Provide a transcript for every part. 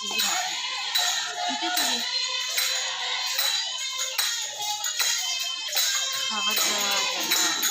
Sige na. Ito, sige. Kakadada na.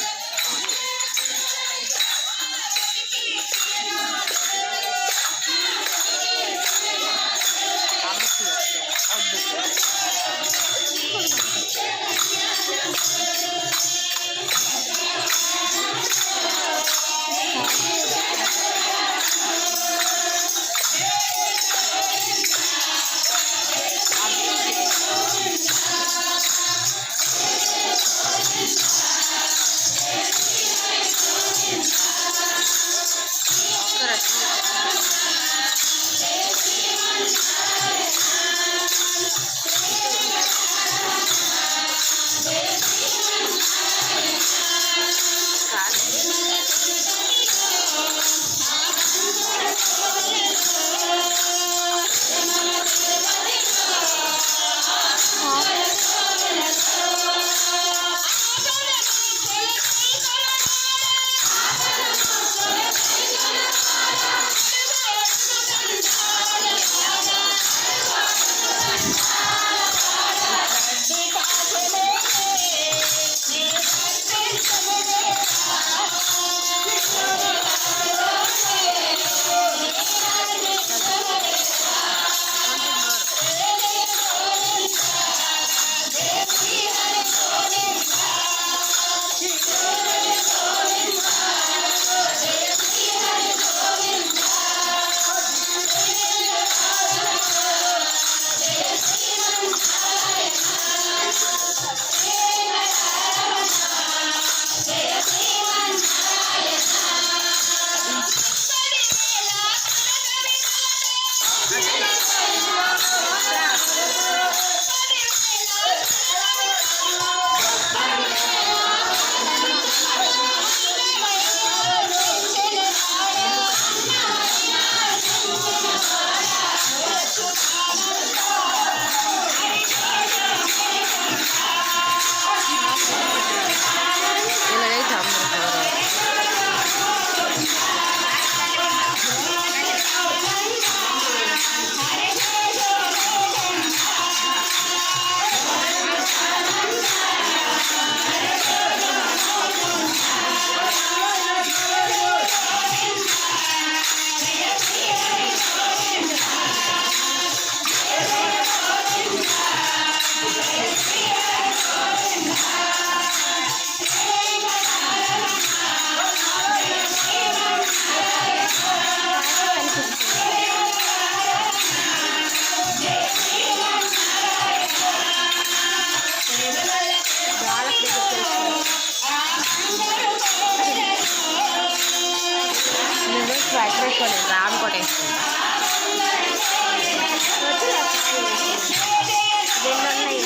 Ram కొట్టేసుకుంటా రెండు ఉన్నాయి.